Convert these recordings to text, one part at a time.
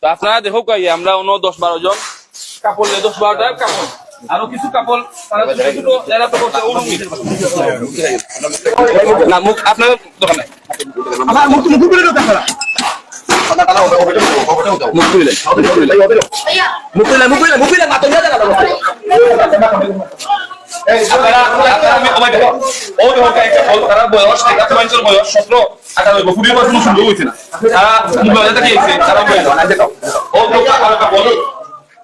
তো আপনারা দেখো কাই আমরা অন্য দশ বারো জন কাপড় নিয়ে দশ বারোটা কাপড়। আরও কিছু কাপড় তারা ছোট ছোট এরা তো করছে উলুঙ্গি। না মুখ আপনার দোকানে। আমার মুখ মুখ করে দাও তাহলে। মুখ তুলে মুখ করে মুখ করে তারা বয়স থেকে পঞ্চাশ বয়স সতেরো আঠারো কুড়ি কোনো সুন্দর হয়েছে না। তারা মোবাইলে থেকে এসে তারা বয়স ও কাপড়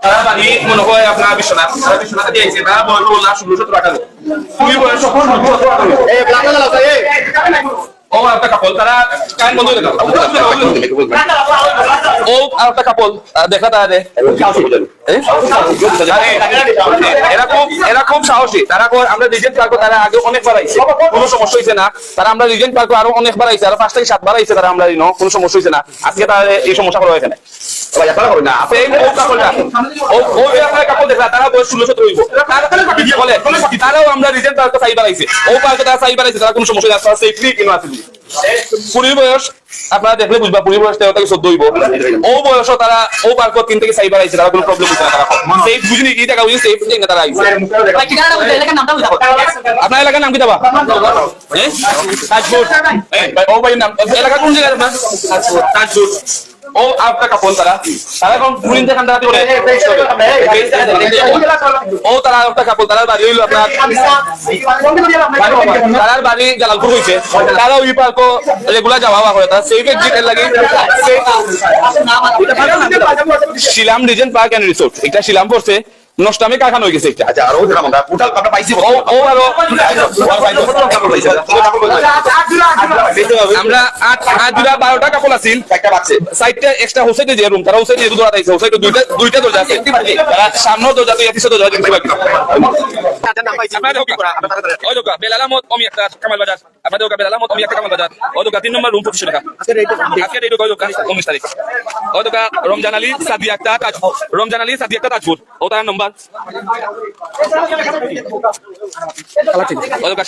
তারা বাড়ি মনে হয় আপনার বিশ্বনাথ তারা বিশ্বনাথ থেকে এসে তারা বয়স হলো ষোলো সতেরো আঠারো কুড়ি বয়স সতেরো ও তারা কান বন্ধ ও, আর একটা কাপল দেখা তারে সাহসী। তারা আমরা রিজেন্ট পার্ক তারা আগে অনেকবার আইছে। কোনো সমস্যা হয়েছে না। তারা আমরা রিজেন্ট আরও অনেকবার আইছে। আরও পাঁচ থেকে সাতবার তারা আমরা কোনো সমস্যা হয়েছে না। আজকে তারা এই সমস্যা করো এখানে। ভাই আপনারা করবেন না আপনি ও কাপড়টা ও ও যে কাপড় দেখলা তারা বয়স ষোলো সতেরো হইব বলে তারাও আমরা রিজেন্ট পার্ক সাইবার আইছে। ও পার্কে তারা সাইবার আইছে তারা কোনো সমস্যা না সেফলি কিনো আছে। পুরীর বয়স আপনারা দেখলে বুঝবা পুরীর বয়স তেরো থেকে চোদ্দ হইব। ও বয়সও তারা ও পার্ক তিন থেকে সাইবার আইছে তারা কোনো প্রবলেম হচ্ছে না তারা সেফ বুঝিনি কি টাকা বুঝি সেফ থেকে তারা আইছে। আপনার এলাকার নাম কি দাবা? হ্যাঁ? তাজপুর। ও ভাই নাম এলাকা কোন জায়গায় তাজপুর তাজপুর। ও দেখান করে বাড়ি হইল আপনার তারার বাড়ি জালালপুর তারা ওই পার্ক রেগুলার যাওয়া আওয়া করে তারা সেফ এক্সিট লাগে শিলাম রিজেন্ট পার্ক এন্ড রিসোর্ট এটা শিলাম পড়ছে নষ্টামে কারখানা হয়ে গেছে আচ্ছা আর ও টোটাল পাইছি ও ও আরও আমরা আট আট দুটা বারোটা কাপড় আছিল। সাইডটা এক্সট্রা হোসাইটে যে রুম তারা হোসাইটে দুটো আইছে হোসাইটে দুইটা দুইটা দরজা আছে। তারা সামনে দরজা দুই পিছনে দরজা দেখতে পাবেন আপনাদের ওকে ওই দোকা বেলাল আহমদ অমি একটা কামাল বাজার। আপনাদের ওকা বেলাল আহমদ অমি একটা কামাল বাজার। ওই দোকা তিন নম্বর রুম পঁচিশশো টাকা। আজকে এই দোকা ওই দোকা উনিশ তারিখ। ওই দোকা রমজান আলী সাদি একটা রমজান আলী সাদি একটা তাজপুর। ও তার নম্বর।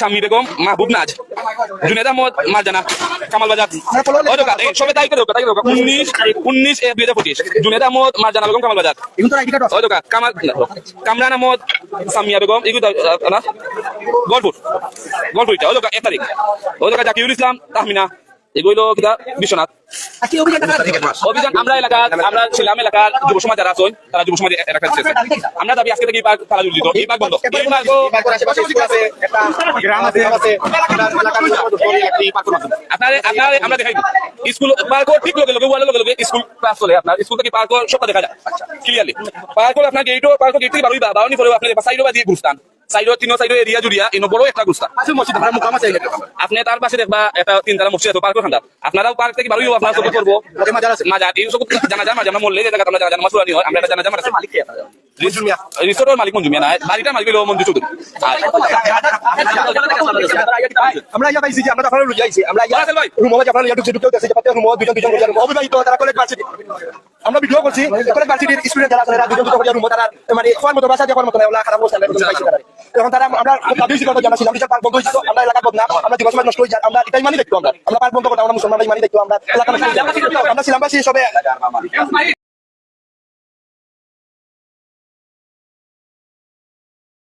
শামী বেগম মাহবুব নাজ। জুনেদ আহমদ মারজানা কামাল বাজার। ওই দোকা এই সবে দুই হাজার পঁচিশ, জুনেদ আহমদ মারজানা বেগম, কামাল বাজার। দোকা কামাল কামরান আহমদ সামিয়া বেগম, এগুলো না? গলপুর গলপুর এটা ওই দোকা এক তারিখ। ওই দোকা জাকিউল ইসলাম এগুলো কিতা বিশ্বনাথ। অভিযান আমরা এলাকা আমরা ছিলাম এলাকার যুব সমাজ যারা আছেন তারা যুব সমাজ এলাকা ছেড়েছে আমরা দাবি আজকে থেকে এই পার্ক তারা জড়িত এই পার্ক বন্ধ। আপনার আপনার আমরা দেখাই স্কুল পার্ক ঠিক লগে লগে ওয়ালে লগে লগে স্কুল ক্লাস চলে আপনার। স্কুল থেকে পার্ক সবটা দেখা যায়। ক্লিয়ারলি পার্ক আপনার গেটও পার্ক গেট থেকে বারোই বারোনি পরে আপনার সাইডও বাদিয়ে গুরস্থান। সাইডও তিন সাইডও এরিয়া জুড়িয়া ইনো বড় একটা গুরস্থান আপনি তার পাশে দেখবা একটা তিন তারা মসজিদ আছে পার্ক খান্ডার আপনারাও পার্ক থেকে বারোই আপনার সব করব মাজার এই সব জানা মাঝে আমরা মরলে জায়গা আমরা জানা জানা হয় আমরা এটা জানা জানা রিসোর্টের মালিক মঞ্জু মিয়া না বাড়িটার মালিক হলো মঞ্জু চৌধুরী আমরা ইয়া পাইছি যে আমরা আপনারা লুই আইছি আমরা ইয়া ভাই। রুম আছে আপনারা ইয়া ঢুকছে ঢুকতে আছে পাতে রুম দুজন দুজন করে অবিবাহিত তারা কলেজ ভার্সিটি আমরা ভিডিও করছি কলেজ ভার্সিটির স্টুডেন্ট যারা আছে তারা দুজন দুজন করে রুম তারা মানে ফল মতো বাসা দেওয়ার মতো না ওলা খারাপ অবস্থা লাগে এখন তারা আমরা ছিল যে আমরা ছিলাম যে পার্ক বন্ধ হয়েছিল আমরা এলাকা বদনাম, আমরা সমাজ নষ্ট হয়ে যায় আমরা এটাই মানি দেখতো আমরা আমরা পার্ক বন্ধ করতাম, আমরা মুসলমান মানি দেখতো, আমরা এলাকা নষ্ট যায়। আমরা ছিলাম সবে